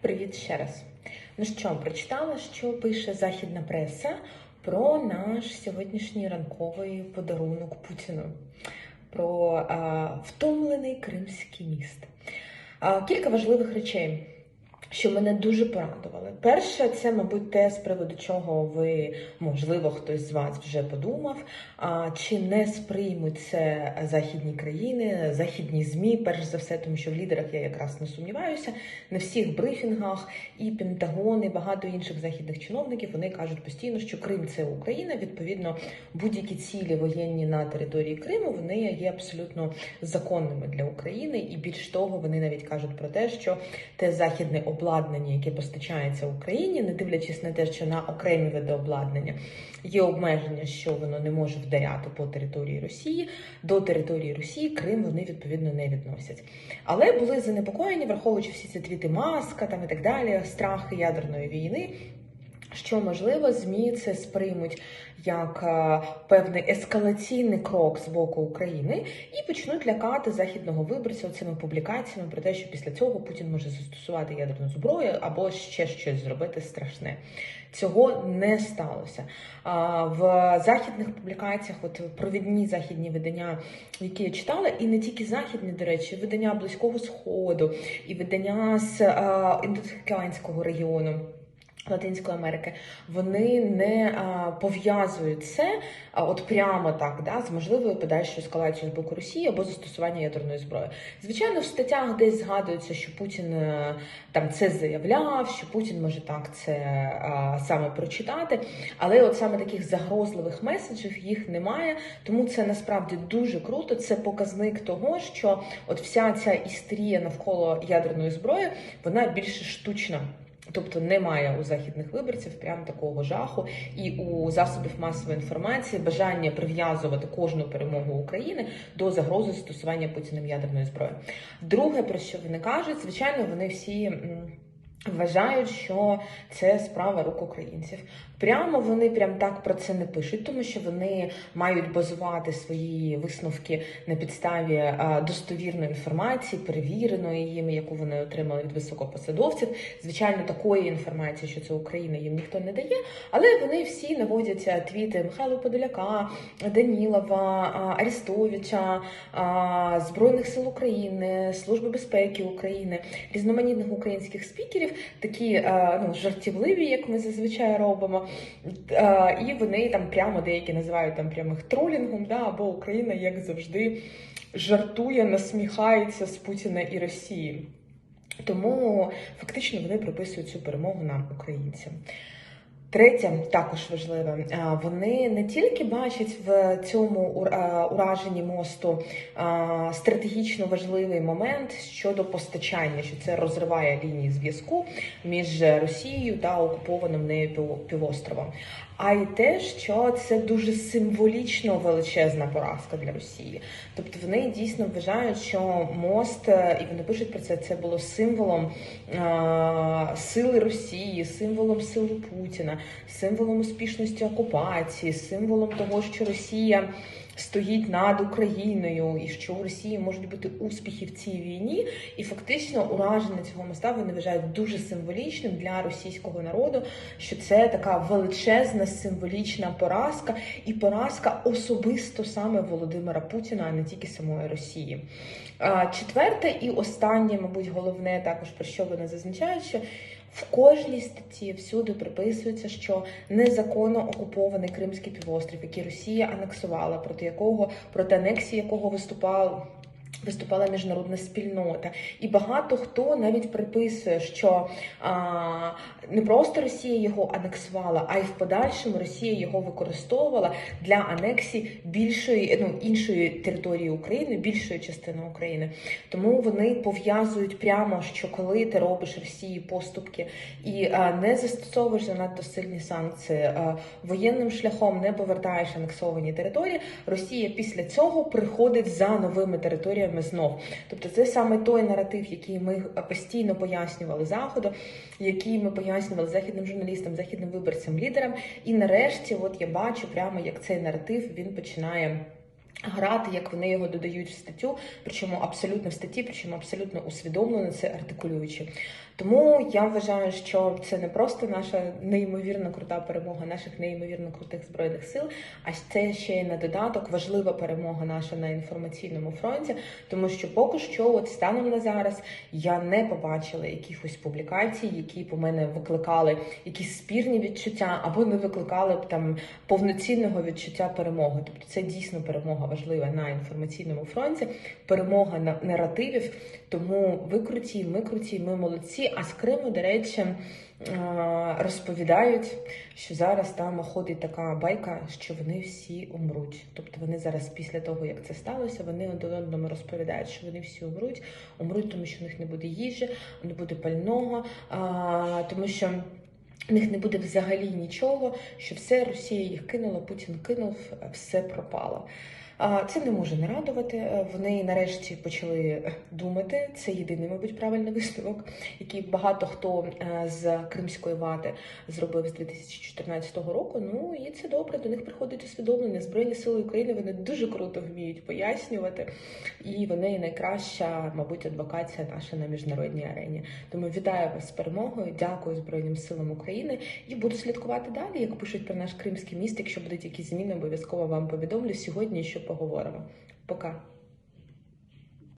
Привіт ще раз. Ну що, прочитала, що пише західна преса про наш сьогоднішній ранковий подарунок Путіну, про а, втомлений кримський міст. А, кілька важливих речей. Що мене дуже порадували. Перше, це, мабуть, те, з приводу чого ви, можливо, хтось з вас вже подумав, а, чи не сприймуть це західні країни, західні ЗМІ, перш за все, тому що в лідерах я якраз не сумніваюся. На всіх брифінгах і Пентагон, і багато інших західних чиновників вони кажуть постійно, що Крим це Україна. Відповідно, будь-які цілі воєнні на території Криму вони є абсолютно законними для України, і більш того, вони навіть кажуть про те, що те західне обладнання, яке постачається Україні, не дивлячись на те, що на окремі види обладнання є обмеження, що воно не може вдаряти по території Росії. До території Росії Крим вони відповідно не відносять. Але були занепокоєні, враховуючи всі ці твіти маска там і так далі, страхи ядерної війни. Що можливо, змі це сприймуть як е, певний ескалаційний крок з боку України і почнуть лякати західного виборця цими публікаціями про те, що після цього Путін може застосувати ядерну зброю або ще щось зробити страшне. Цього не сталося. В західних публікаціях, от провідні західні видання, які я читала, і не тільки західні, до речі, видання Близького Сходу, і видання з а, індотихоокеанського регіону. Латинської Америки вони не а, пов'язують це а, от прямо так, да, з можливою подальшою ескалацією з боку Росії або застосування ядерної зброї. Звичайно, в статтях десь згадується, що Путін е, там це заявляв, що Путін може так це а, саме прочитати, але от саме таких загрозливих меседжів їх немає. Тому це насправді дуже круто. Це показник того, що от вся ця істерія навколо ядерної зброї вона більше штучна. Тобто немає у західних виборців прям такого жаху, і у засобів масової інформації бажання прив'язувати кожну перемогу України до загрози застосування Путіним ядерної зброї. Друге, про що вони кажуть, звичайно, вони всі. Вважають, що це справа рук українців. Прямо вони прям так про це не пишуть, тому що вони мають базувати свої висновки на підставі достовірної інформації, перевіреної їм, яку вони отримали від високопосадовців. Звичайно, такої інформації, що це Україна, їм ніхто не дає. Але вони всі наводять твіти Михайла Подоляка, Данілова, а, Арістовича, Збройних сил України, Служби безпеки України, різноманітних українських спікерів такі е, ну, жартівливі, як ми зазвичай робимо. Е, І вони там прямо деякі називають там прямих тролінгом, да, або Україна, як завжди, жартує, насміхається з Путіна і Росії. Тому фактично вони приписують цю перемогу нам, українцям. Третє, також важливе, вони не тільки бачать в цьому ураженні мосту стратегічно важливий момент щодо постачання, що це розриває лінії зв'язку між Росією та окупованим нею півостровом, а й те, що це дуже символічно величезна поразка для Росії. Тобто вони дійсно вважають, що мост, і вони пишуть про це, це було символом сили Росії, символом сили Путіна символом успішності окупації, символом того, що Росія стоїть над Україною, і що у Росії можуть бути успіхи в цій війні. І фактично ураження цього моста вони вважають дуже символічним для російського народу, що це така величезна символічна поразка, і поразка особисто саме Володимира Путіна, а не тільки самої Росії. Четверте і останнє, мабуть, головне також про що вони зазначають, що в кожній статті всюди приписується, що незаконно окупований Кримський півострів, який Росія анексувала, проти якого проти анексії якого виступав Виступала міжнародна спільнота, і багато хто навіть приписує, що а, не просто Росія його анексувала, а й в подальшому Росія його використовувала для анексії більшої ну іншої території України, більшої частини України. Тому вони пов'язують прямо, що коли ти робиш Росії поступки і а, не застосовуєш занадто сильні санкції а, воєнним шляхом, не повертаєш анексовані території. Росія після цього приходить за новими територіями знов. Тобто, це саме той наратив, який ми постійно пояснювали заходу, який ми пояснювали західним журналістам, західним виборцям, лідерам. І нарешті, от я бачу прямо, як цей наратив він починає. Грати, як вони його додають в статтю, причому абсолютно в статті, причому абсолютно усвідомлено це артикулюючи. Тому я вважаю, що це не просто наша неймовірно крута перемога наших неймовірно крутих збройних сил, а це ще й на додаток важлива перемога наша на інформаційному фронті, тому що поки що, от станом на зараз, я не побачила якихось публікацій, які по мене викликали якісь спірні відчуття, або не викликали б там повноцінного відчуття перемоги. Тобто це дійсно перемога важлива на інформаційному фронті, перемога на наративів. Тому ви круті, ми круті, ми молодці. А з Криму, до речі, е, розповідають, що зараз там ходить така байка, що вони всі умруть. Тобто вони зараз, після того як це сталося, вони один одному розповідають, що вони всі умруть, умруть, тому що в них не буде їжі, не буде пального, тому що. В них не буде взагалі нічого, що все Росія їх кинула, Путін кинув, все пропало. Це не може не радувати. Е, Вони нарешті почали думати. Це єдиний, мабуть, правильний висновок, який багато хто е, з кримської вати зробив з 2014 року. Ну і це добре. До них приходить усвідомлення. Збройні сили України вони дуже круто вміють пояснювати, і вони найкраща, мабуть, адвокація наша на міжнародній арені. Тому вітаю вас з перемогою. Дякую Збройним силам України і буду слідкувати далі. Як пишуть про наш кримський міст. Якщо будуть якісь зміни, обов'язково вам повідомлю сьогодні. Що поговоримо. Пока.